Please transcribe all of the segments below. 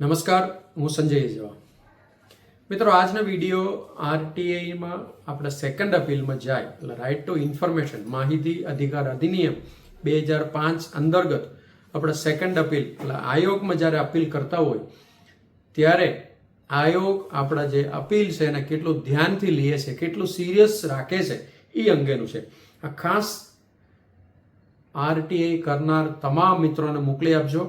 નમસ્કાર, હું સંજય જવા મિત્રો, આજનો વીડિયો આરટીઆઈમાં આપણે સેકન્ડ અપીલમાં જાય, એટલે રાઇટ ટુ ઇન્ફોર્મેશન માહિતી અધિકાર અધિનિયમ બે હજાર પાંચ અંતર્ગત આપણે સેકન્ડ અપીલ એટલે આયોગમાં જ્યારે અપીલ કરતા હોય, ત્યારે આયોગ આપણા જે અપીલ છે એને કેટલું ધ્યાનથી લે છે, કેટલું સિરિયસ રાખે છે, એ અંગેનું છે. આ ખાસ આરટીઆઈ કરનાર તમામ મિત્રોને મોકલી આપજો.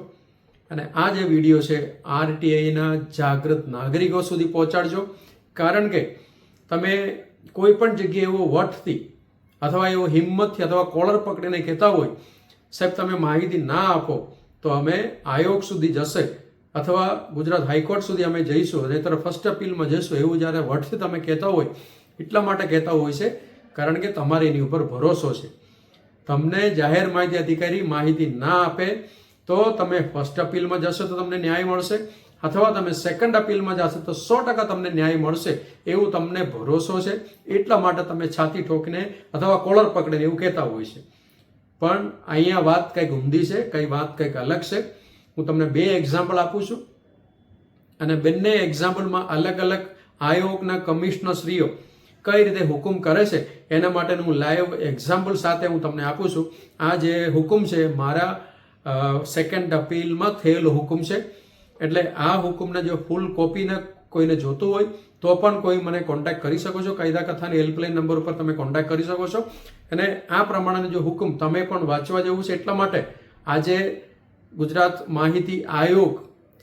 અને આ જે વીડિયો છે આરટીઆઈના જાગૃત નાગરિકો સુધી પહોંચાડજો. કારણ કે તમે કોઈ પણ જગ્યાએ એવો વટથી અથવા એવો હિંમતથી અથવા કોલર પકડીને કહેતા હોય, સાહેબ તમે માહિતી ના આપો, તો અમે આયોગ સુધી જશે અથવા ગુજરાત હાઈકોર્ટ સુધી અમે જઈશું નહીતર ફર્સ્ટ અપીલમાં જઈશું. એવું જ્યારે વટથી તમે કહેતા હોય, એટલા માટે કહેતા હોય છે, કારણ કે તમારે એની ઉપર ભરોસો છે. તમને જાહેર માહિતી અધિકારી માહિતી ના આપે તો તમે ફર્સ્ટ અપીલમાં જશો તો તમને ન્યાય મળશે. અથવા તમે સેકન્ડ અપીલમાં જશો તો સો ટકા તમને ન્યાય મળશે. એવું તમને ભરોસો છે. એટલા માટે તમે છાતી ઠોકીને અથવા કોલર પકડીને એવું કહેતા હોય છે. પણ અહીંયા વાત કંઈક ઊંધી છે, કઈ વાત કંઈક અલગ છે. હું તમને બે એક્ઝામ્પલ આપું છું. અને બંને એક્ઝામ્પલમાં અલગ અલગ આયોગના કમિશનરશ્રીઓ કઈ રીતે હુકુમ કરે છે, એના માટેનું લાઈવ એક્ઝામ્પલ સાથે હું તમને આપું છું. આ જે હુકુમ છે, મારા સેકન્ડ અપીલમાં થયેલો હુકમ છે. એટલે આ હુકમને જો ફૂલ કોપીને કોઈને જોતું હોય, તો પણ કોઈ મને કોન્ટેક્ટ કરી શકો છો. કાયદા કથાની હેલ્પલાઇન નંબર ઉપર તમે કોન્ટેક્ટ કરી શકો છો. અને આ પ્રમાણેનો જો હુકમ તમે પણ વાંચવા જેવું છે એટલા માટે આજે ગુજરાત માહિતી આયોગ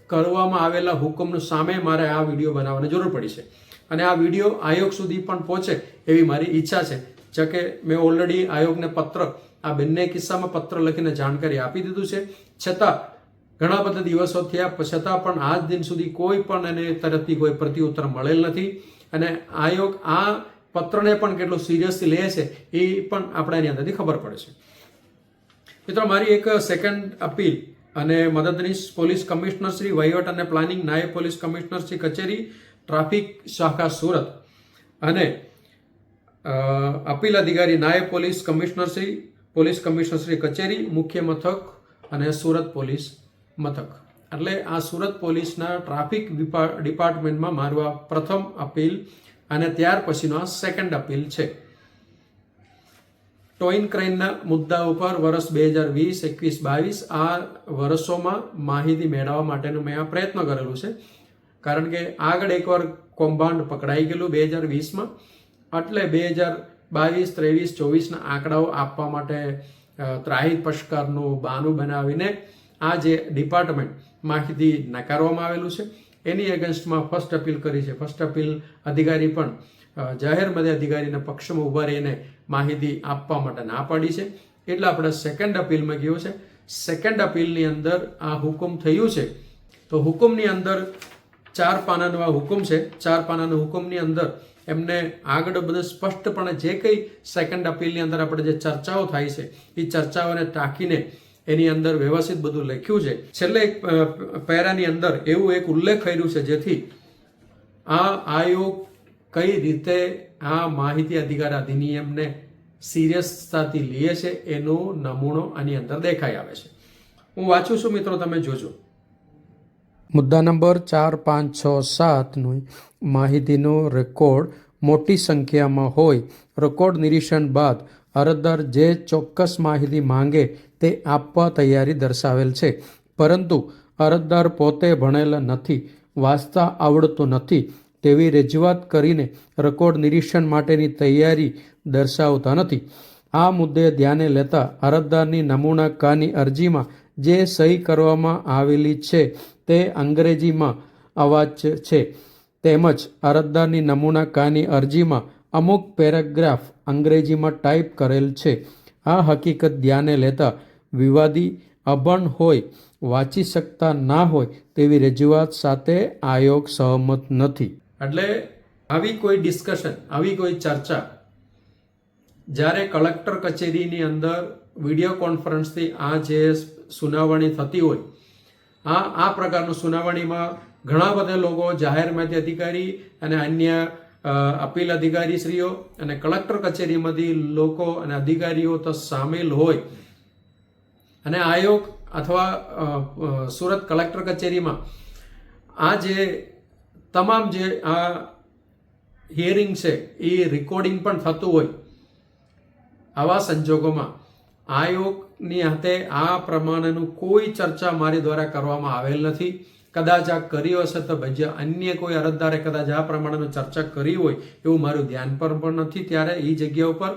કરવામાં આવેલા હુકમનું સામે મારે આ વીડિયો બનાવવાની જરૂર પડી છે. અને આ વીડિયો આયોગ સુધી પણ પહોંચે એવી મારી ઈચ્છા છે. જો કે મેં ઓલરેડી આયોગને પત્ર, આ બંને કિસ્સામાં પત્ર લખીને જાણકારી આપી દીધું છે. છતાં, ઘણા બધા દિવસો થયા છતાં પણ આજ દિન સુધી કોઈ પણ એને તરફથી કોઈ પ્રત્યુત્તર મળેલ નથી. અને આયોગ આ પત્રને પણ કેટલું સિરિયસલી લે છે, એ પણ આપણે એની અંદરથી ખબર પડે છે. મિત્રો, મારી એક સેકન્ડ અપીલ અને મદદનીશ પોલીસ કમિશનર શ્રી વહીવટ અને પ્લાનિંગ નાયબ પોલીસ કમિશનર શ્રી કચેરી, ટ્રાફિક શાખા સુરત. અને અપીલ અધિકારી નાયબ police commissioner Shri, police commissioner Shri કચેરી, મુખ્ય મથક અને સુરત પોલીસ મથક. એટલે આ સુરત પોલીસના ટ્રાફિક ડિપાર્ટમેન્ટમાં મારું આ પ્રથમ અપીલ અને ત્યાર પછીનો આ સેકન્ડ અપીલ છે. ટોઈન ક્રાઇમના મુદ્દા ઉપર વર્ષ બે હજાર વીસ, એકવીસ, બાવીસ આ વર્ષોમાં માહિતી મેળવવા માટેનું મેં આ પ્રયત્ન કરેલું છે. કારણ કે આગળ એકવાર કૌભાંડ પકડાઈ ગયેલું બે હજાર વીસમાં એટલે બે હજાર બાવીસ, ત્રેવીસ, ચોવીસના આંકડાઓ આપવા માટે ત્રાહી પશ્કરનું બાનું બનાવીને આ જે ડિપાર્ટમેન્ટ માહિતી નકારવામાં આવેલું છે, એની એગેન્સ્ટમાં ફર્સ્ટ અપીલ કરી છે. ફર્સ્ટ અપીલ અધિકારી પણ જાહેર મધ્ય અધિકારીના પક્ષમાં ઊભા રહીને માહિતી આપવા માટે ના પાડી છે. એટલે આપણે સેકન્ડ અપીલમાં ગયો છે. સેકન્ડ અપીલની અંદર આ હુકમ થયું છે. તો હુકમની અંદર ચાર પાનાનો આ હુકમ છે. ચાર પાનાના હુકમની અંદર એમને આગળ બધું સ્પષ્ટપણે જે કંઈ સેકન્ડ અપીલની અંદર આપણે જે ચર્ચાઓ થાય છે, એ ચર્ચાઓને ટાંકીને એની અંદર વ્યવસ્થિત બધું લખ્યું છે. છેલ્લે એક પહેરાની અંદર એવું એક ઉલ્લેખ કર્યું છે, જેથી આ આયોગ કઈ રીતે આ માહિતી અધિકાર અધિનિયમને સિરિયસતાથી લે છે, એનો નમૂનો આની અંદર દેખાઈ આવે છે. હું વાંચું છું મિત્રો, તમે જોજો. મુદ્દા નંબર ચાર પાંચ છ સાતનું માહિતીનો રેકોર્ડ મોટી સંખ્યામાં હોય. રેકોર્ડ નિરીક્ષણ બાદ અરજદાર જે ચોક્કસ માહિતી માંગે તે આપવા તૈયારી દર્શાવેલ છે. પરંતુ અરજદાર પોતે ભણેલા નથી, વાંચતા આવડતું નથી તેવી રજૂઆત કરીને રેકોર્ડ નિરીક્ષણ માટેની તૈયારી દર્શાવતા નથી. આ મુદ્દે ધ્યાને લેતા અરજદારની નમૂનાકાની અરજીમાં જે સહી કરવામાં આવેલી છે તે અંગ્રેજીમાં અવાજ છે. તેમજ અરજદારની નમૂના કાની અરજીમાં અમુક પેરેગ્રાફ અંગ્રેજીમાં ટાઈપ કરેલ છે. આ હકીકત ધ્યાને લેતા વિવાદી અભણ હોય, વાંચી શકતા ના હોય તેવી રજૂઆત સાથે આયોગ સહમત નથી. એટલે આવી કોઈ ડિસ્કશન આવી કોઈ ચર્ચા, જ્યારે કલેક્ટર કચેરીની અંદર વીડિયો કોન્ફરન્સથી આ જે સુનાવણી થતી હોય. આ આ પ્રકારનું સુનાવણીમાં ઘણા બધા લોકો જાહેર માહિતી અધિકારી અને અન્ય અપીલ અધિકારીશ્રીઓ અને કલેક્ટર કચેરીમાંથી લોકો અને અધિકારીઓ તો સામેલ હોય. અને આયોગ અથવા સુરત કલેક્ટર કચેરીમાં આ જે તમામ જે આ હિયરિંગ છે એ રેકોર્ડિંગ પણ થતું હોય. આવા સંજોગોમાં આયોગની હાથે આ પ્રમાણેનું કોઈ ચર્ચા મારી દ્વારા કરવામાં આવેલ નથી. કદાચ આ કરી હશે તો ભજ્ય અન્ય કોઈ અરજદારે કદાચ આ પ્રમાણેનું ચર્ચા કરી હોય એવું મારું ધ્યાન પર પણ નથી ત્યારે એ જગ્યા ઉપર.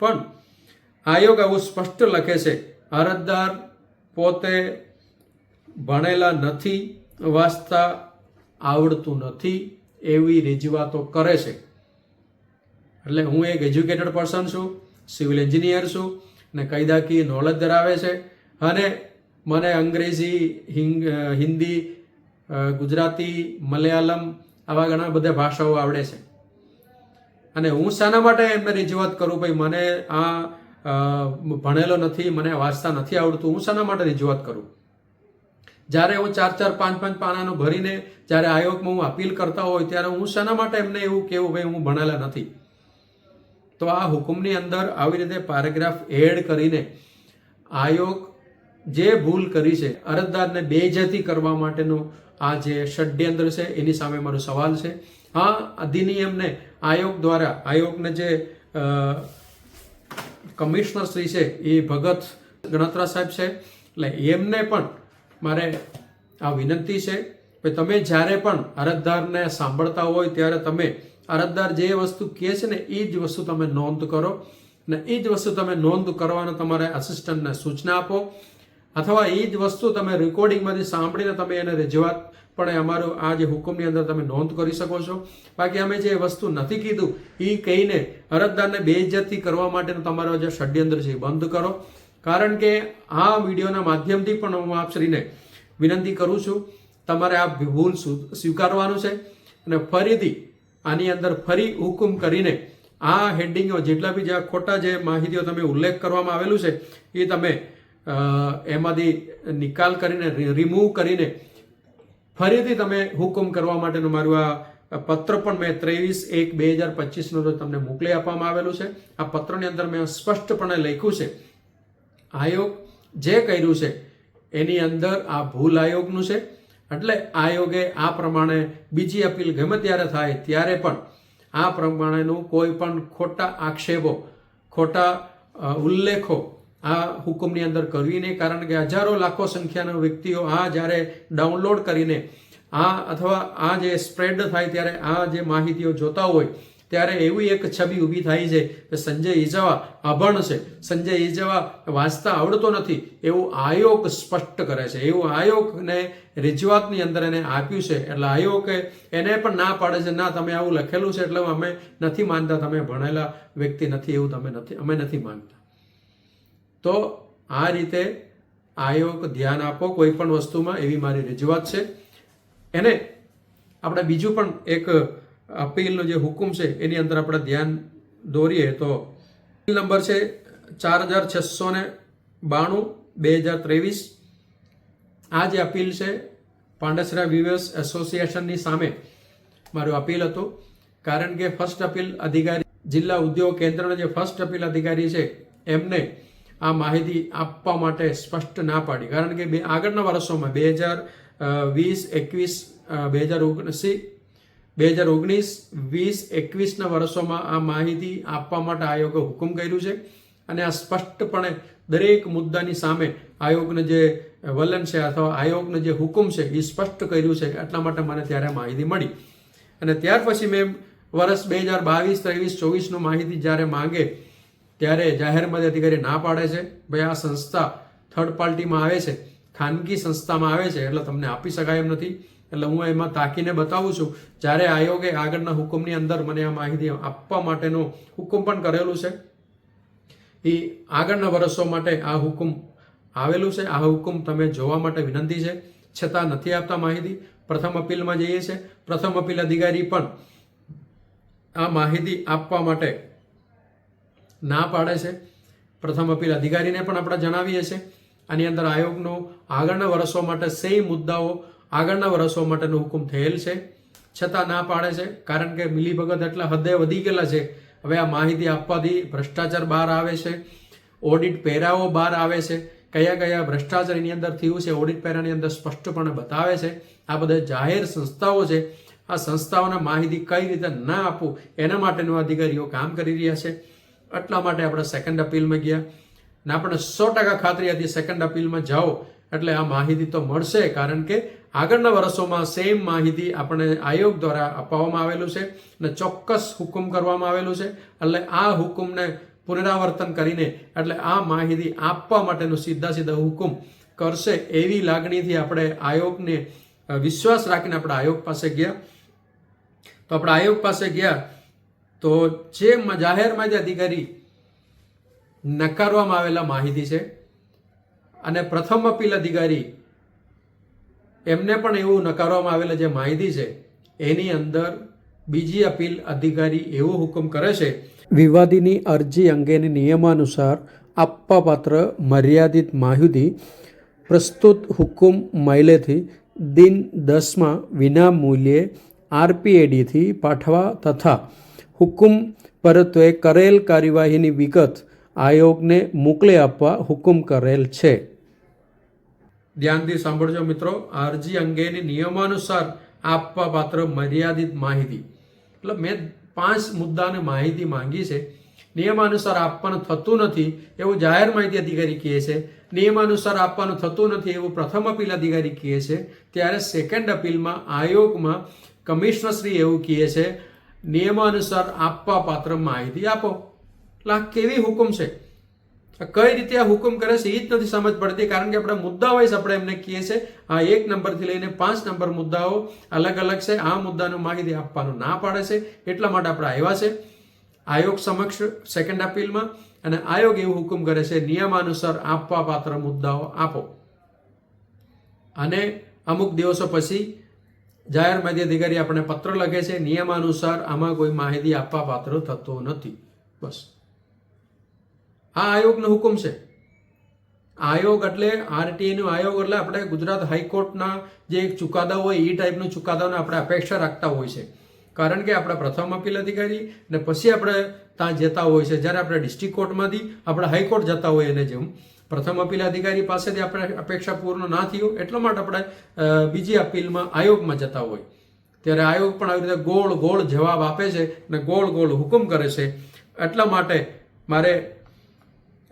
પણ આયોગ આવું સ્પષ્ટ લખે છે, અરજદાર પોતે ભણેલા નથી, વાંચતા આવડતું નથી એવી રજૂઆતો કરે છે. એટલે હું એક એજ્યુકેટેડ પર્સન છું સિવિલ એન્જિનિયર છું ને કાયદાકીય નોલેજ ધરાવે છે. અને મને અંગ્રેજી હિન્દી ગુજરાતી, મલયાલમ આવા ઘણા બધા ભાષાઓ આવડે છે. અને હું શાના માટે એમને રજૂઆત કરું ભાઈ, મને આ ભણેલો નથી, મને વાંચતા નથી આવડતું, હું શાના માટે રજૂઆત કરું. જ્યારે હું ચાર ચાર, પાંચ પાંચ પાનાનું ભરીને જ્યારે આયોગમાં હું અપીલ કરતા હોય, ત્યારે હું શાના માટે એમને એવું કહેવું, ભાઈ, હું ભણેલા નથી. તો આ હુકુમની અંદર આવી રીતે પેરેગ્રાફ એડ કરીને આયોગ જે ભૂલ કરી છે, અરજદારને બેજતી કરવા માટેનું આ જે ષડયંત્ર છે, એની સામે મારો સવાલ છે. આ અધિનિયમને આયોગ દ્વારા, આયોગને જે કમિશનર શ્રી છે, એ ભગત ગણત્રા સાહેબ છે, એટલે એમને પણ મારે આ વિનંતી છે કે તમે જ્યારે પણ અરજદારને સાંભળતા હોય ત્યારે તમે અરજદાર જે વસ્તુ કહે છે ને, એ જ વસ્તુ તમે નોંધ કરો ને, એ જ વસ્તુ તમે નોંધ કરવાનો તમારે અસિસ્ટન્ટને સૂચના આપો. અથવા એ જ વસ્તુ તમે રેકોર્ડિંગમાંથી સાંભળીને તમે એને રજૂઆત પણ અમારો આ જે હુકમની અંદર તમે નોંધ કરી શકો છો. બાકી અમે જે વસ્તુ નથી કીધું, એ કહીને અરજદારને બેઇજ્જતી કરવા માટેનો તમારો જે ષડયંત્ર છે એ બંધ કરો. કારણ કે આ વિડીયોના માધ્યમથી પણ હું આપશ્રીને વિનંતી કરું છું તમારે આ ભૂલ સ્વી- સ્વીકારવાનું છે. અને ફરીથી આની અંદર ફરી હુકુમ કરીને આ હેડિંગો જેટલા બી જે ખોટા જે માહિતીઓ તમે ઉલ્લેખ કરવામાં આવેલું છે, એ તમે એમાંથી નિકાલ કરીને રિમૂવ કરીને ફરીથી તમે હુકમ કરવા માટેનું મારું આ પત્ર પણ મેં ત્રેવીસ એક બે હજાર પચીસનો રોજ તમને મોકલી આપવામાં આવેલું છે. આ પત્રની અંદર મેં સ્પષ્ટપણે લખ્યું છે, આયોગ જે કર્યું છે, એની અંદર આ ભૂલ આયોગનું છે. એટલે આયોગે આ પ્રમાણે બીજી અપીલ ગમે ત્યારે થાય, ત્યારે પણ આ પ્રમાણેનું કોઈ પણ ખોટા આક્ષેપો, ખોટા ઉલ્લેખો આ હુકમની અંદર કરવી નહીં. કારણ કે હજારો, લાખો સંખ્યાના વ્યક્તિઓ આ જ્યારે ડાઉનલોડ કરીને આ અથવા આ જે સ્પ્રેડ થાય ત્યારે આ જે માહિતીઓ જોતા હોય ત્યારે એવી એક છબી ઊભી થાય છે કે સંજય ઇજાવા અભણ છે. સંજય ઇજાવા વાંચતા આવડતો નથી. એવું આયોગ સ્પષ્ટ કરે છે. એવું આયોગને રજૂઆતની અંદર એને આપ્યું છે. એટલે આયોગે એને પણ ના પાડે છે. ના, તમે આવું લખેલું છે એટલે અમે નથી માનતા. તમે ભણેલા વ્યક્તિ નથી એવું તમે નથી, અમે નથી માનતા. તો આ રીતે આયોગ ધ્યાન આપો કોઈ પણ વસ્તુમાં. એવી મારી રજૂઆત છે. એને આપણે બીજું પણ એક અપીલનો જે હુકુમ છે, એની અંદર આપણે ધ્યાન દોરીએ તો અપીલ નંબર છે ચાર હજાર છસો ને બાણું, બે હજાર ત્રેવીસ. આ જે અપીલ છે, પાંડેસરા વિવર્સ એસોસિએશનની સામે મારું અપીલ હતું. કારણ કે ફર્સ્ટ અપીલ અધિકારી, જિલ્લા ઉદ્યોગ કેન્દ્રના જે ફર્સ્ટ અપીલ અધિકારી છે, એમને આ માહિતી આપવા માટે સ્પષ્ટ ના પાડી. કારણ કે બે, આગળના વર્ષોમાં બે હજાર વીસ, એકવીસ બે હજાર ઓગણસી બે હજાર ઓગણીસ, વીસ, એકવીસના વર્ષોમાં આ માહિતી આપવા માટે આયોગે હુકમ કર્યું છે અને આ સ્પષ્ટપણે દરેક મુદ્દાની સામે આયોગને જે વલણ છે અથવા આયોગને જે હુકમ છે એ સ્પષ્ટ કર્યું છે એટલા માટે મને ત્યારે માહિતી મળી. અને ત્યાર પછી મેં વર્ષ બે હજાર બાવીસ, ત્રેવીસ, ચોવીસનું માહિતી જ્યારે માંગે ત્યારે જાહેરમાં અધિકારી ના પાડે છે. ભાઈ, આ સંસ્થા થર્ડ પાર્ટીમાં આવે છે, ખાનગી સંસ્થામાં આવે છે એટલે તમને આપી શકાય એમ નથી. એટલે હું એમાં તાકીને બતાવું છું, જ્યારે આયોગે આગળના હુકમની અંદર મને આ માહિતી આપવા માટેનો હુકમ પણ કરેલું છે. એ આગળના વર્ષો માટે આ હુકમ આવેલું છે. આ હુકમ તમે જોવા માટે વિનંતી છે. છતાં નથી આપતા માહિતી. પ્રથમ અપીલમાં જઈએ છે. પ્રથમ અપીલ અધિકારી પણ આ માહિતી આપવા માટે ના પાડે છે. પ્રથમ અપીલ અધિકારીને પણ આપણે જણાવીએ છીએ. આની અંદર આયોગનો આગળના વર્ષો માટે સેમ મુદ્દાઓ આગળના વર્ષો માટેનો હુકમ થયેલ છે. છતાં ના પાડે છે, કારણ કે મિલીભગત એટલા હદે વધી ગયેલા છે. હવે આ માહિતી આપવાથી ભ્રષ્ટાચાર બહાર આવે છે, ઓડિટ પહેરાવો બહાર આવે છે. કયા કયા ભ્રષ્ટાચાર એની અંદર થયું છે, ઓડિટ પેરાની અંદર સ્પષ્ટપણે બતાવે છે. આ બધા જાહેર સંસ્થાઓ છે. આ સંસ્થાઓને માહિતી કઈ રીતે ના આપવું, એના માટેનો અધિકારીઓ કામ કરી રહ્યા છે. એટલા માટે આપણે સેકન્ડ અપીલમાં ગયા. ને આપણે સો ટકા ખાતરી હતી સેકન્ડ અપીલમાં જાઓ. એટલે આ માહિતી તો મળશે, કારણ કે આગળના વર્ષોમાં સેમ માહિતી આપણે આયોગ દ્વારા આપવામાં આવેલું છે અને ચોક્કસ હુકમ કરવામાં આવેલું છે. એટલે આ હુકમને પુનરાવર્તન કરીને, એટલે આ માહિતી આપવા માટેનું સીધા સીધા હુકમ કરશે એવી લાગણીથી આપણે આયોગને વિશ્વાસ રાખીને આપણે આયોગ પાસે ગયા. તો આપણે આયોગ પાસે ગયા તો જે જાહેર માહિતી અધિકારી નકારવામાં આવેલા માહિતી છે અને પ્રથમ અપીલ અધિકારી એમને પણ એવું નકારવામાં આવેલ જે માહિતી છે, એની અંદર બીજી અપીલ અધિકારી એવો હુકમ કરે છે, વિવાદીની અરજી અંગેની નિયમાનુસાર આપવાપાત્ર મર્યાદિત માહિતી પ્રસ્તુત હુકમ માઇલેથી દિન દસમાં વિના મૂલ્યે આરપીએડીથી પાઠવા તથા હુકુમ પરત્વે કરેલ કાર્યવાહીની વિગત આયોગને મોકલી આપવા હુકમ કરેલ છે. ધ્યાનથી સાંભળજો મિત્રો, અરજી અંગેની નિયમાનુસાર આપવા પાત્ર મર્યાદિત માહિતી. એટલે મેં પાંચ મુદ્દાને માહિતી માંગી છે. નિયમાનુસાર આપવાનું થતું નથી એવું જાહેર માહિતી અધિકારી કહે છે. નિયમાનુસાર આપવાનું થતું નથી એવું પ્રથમ અપીલ અધિકારી કહે છે. ત્યારે સેકન્ડ અપીલમાં આયોગમાં કમિશનરશ્રી એવું કહે છે, નિયમાનુસાર આપવા પાત્ર માહિતી આપો. એટલે આ કેવી હુકમ છે? કઈ રીતે આ હુકમ કરે છે એ જ નથી સમજ પડતી, કારણ કે આપણે મુદ્દા વાઇઝ આપણે એમને કહીએ છીએ. આ એક નંબરથી લઈને પાંચ નંબર મુદ્દાઓ અલગ અલગ છે. આ મુદ્દાનું માહિતી આપવાનું ના પાડે છે. એટલા માટે આપણે આવ્યા છે. આયોગ સમક્ષ સેકન્ડ અપીલમાં અને આયોગ એવું હુકમ કરે છે, નિયમાનુસાર આપવા પાત્ર મુદ્દાઓ આપો. અને અમુક દિવસો પછી જાહેર માહિતી અધિકારી આપણે પત્ર લખે છે, નિયમાનુસાર આમાં કોઈ માહિતી આપવા પાત્ર થતો નથી. બસ. આ આયોગનો હુકમ છે. આયોગ એટલે આરટીએનો આયોગ એટલે આપણે ગુજરાત હાઈકોર્ટના જે ચુકાદા હોય એ ટાઈપનો ચુકાદાને આપણે અપેક્ષા રાખતા હોય છે. કારણ કે આપણે પ્રથમ અપીલ અધિકારી ને પછી આપણે ત્યાં જતા હોય છે. જ્યારે આપણે ડિસ્ટ્રિક્ટ કોર્ટમાંથી આપણે હાઈકોર્ટ જતા હોય એને જેમ. પ્રથમ અપીલ અધિકારી પાસેથી આપણે અપેક્ષા પૂર્ણ ના થયું એટલા માટે આપણે બીજી અપીલમાં આયોગમાં જતા હોય. ત્યારે આયોગ પણ આવી રીતે ગોળ ગોળ જવાબ આપે છે અને ગોળ ગોળ હુકમ કરે છે. એટલા માટે મારે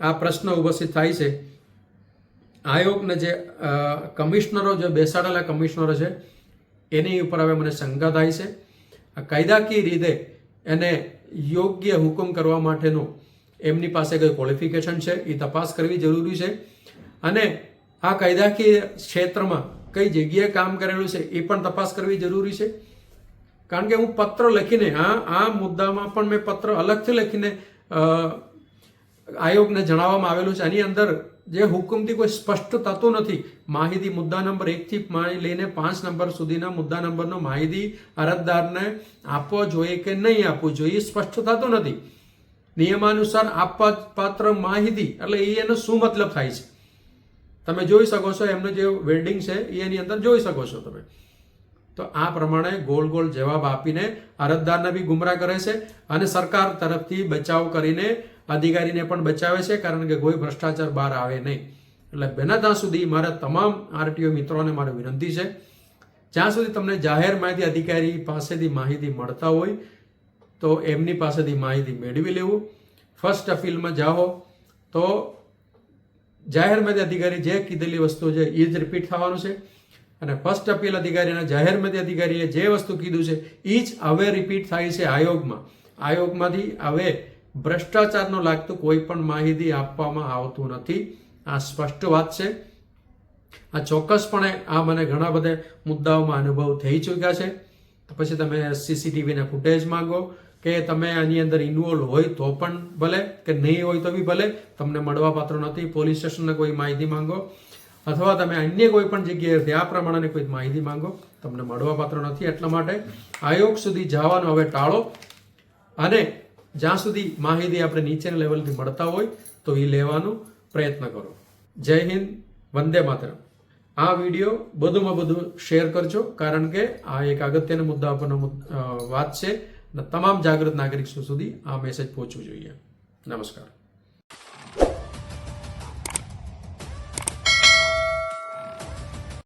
આ પ્રશ્ન ઉપસ્થિત થાય છે. આયોગને જે કમિશનરો જે બેસાડેલા કમિશનરો છે, એની ઉપર હવે મને શંકા થાય છે. કાયદાકીય રીતે એને યોગ્ય હુકમ કરવા માટેનું એમની પાસે કઈ ક્વોલિફિકેશન છે, એ તપાસ કરવી જરૂરી છે. અને આ કાયદાકીય ક્ષેત્રમાં કઈ જગ્યાએ કામ કરેલું છે, એ પણ તપાસ કરવી જરૂરી છે. કારણ કે હું પત્ર લખીને, આ આ મુદ્દામાં પણ મેં પત્ર અલગથી લખીને આયોગને જણાવવામાં આવેલું છે. આની અંદર જે હુકમથી કોઈ સ્પષ્ટ થતું નથી, માહિતી મુદ્દા નંબર એકથી લઈને પાંચ નંબર સુધીના મુદ્દા નંબરનો માહિતી અરજદારને આપવો જોઈએ કે નહીં આપવું જોઈએ એ સ્પષ્ટ થતું નથી. નિયમાનુસાર આપવા પાત્ર માહિતી, એટલે એ એનો શું મતલબ થાય છે? તમે જોઈ શકો છો, એમનું જે વેલ્ડિંગ છે એ એની અંદર જોઈ શકો છો તમે. તો આ પ્રમાણે ગોળ ગોળ જવાબ આપીને અરજદારને બી ગુમરાહ કરે છે અને સરકાર તરફથી બચાવ કરીને અધિકારીને પણ બચાવે છે, કારણ કે કોઈ ભ્રષ્ટાચાર બહાર આવે નહીં. એટલે બેના ત્યાં સુધી મારા તમામ આરટીઓ મિત્રોને મારી વિનંતી છે, જ્યાં સુધી તમને જાહેર માહિતી અધિકારી પાસેથી માહિતી મળતા હોય, તો એમની પાસેથી માહિતી મેળવી લેવું. ફર્સ્ટ અપીલમાં જાઓ, તો જાહેર માહિતી અધિકારી જે કીધેલી વસ્તુ છે, એ જ રિપીટ થવાનું છે. અને ફર્સ્ટ અપીલ અધિકારીના જાહેર માહિતી અધિકારીએ જે વસ્તુ કીધું છે એ જ હવે રિપીટ થાય છે આયોગમાં. આયોગમાંથી હવે ભ્રષ્ટાચારનો લાગતું કોઈ પણ માહિતી આપવામાં આવતું નથી. આ સ્પષ્ટ વાત છે. આ ચોક્કસપણે આ મને ઘણા બધા મુદ્દાઓમાં અનુભવ થઈ ચૂક્યા છે. પછી તમે સીસીટીવીના ફૂટેજ માંગો કે તમે આની અંદર ઇન્વોલ્વ હોય તો પણ ભલે, કે નહીં હોય તો બી ભલે, તમને મળવા પાત્ર નથી. પોલીસ સ્ટેશનને કોઈ માહિતી માંગો. અથવા તમે અન્ય કોઈ પણ જગ્યાએથી આ પ્રમાણેની કોઈ માહિતી માંગો, તમને મળવા પાત્ર નથી. એટલા માટે આયોગ સુધી જવાનું હવે ટાળો. અને જ્યાં સુધી માહિતી આપણે નીચેના લેવલથી મળતા હોય, તો એ લેવાનો પ્રયત્ન કરો. જય હિન્દ, વંદે માતરમ. આ વીડિયો બધુંમાં બધું શેર કરજો, કારણ કે આ એક અગત્યના મુદ્દા પરનો વાત છે. અને તમામ જાગૃત નાગરિકો સુધી આ મેસેજ પહોંચવું જોઈએ. નમસ્કાર.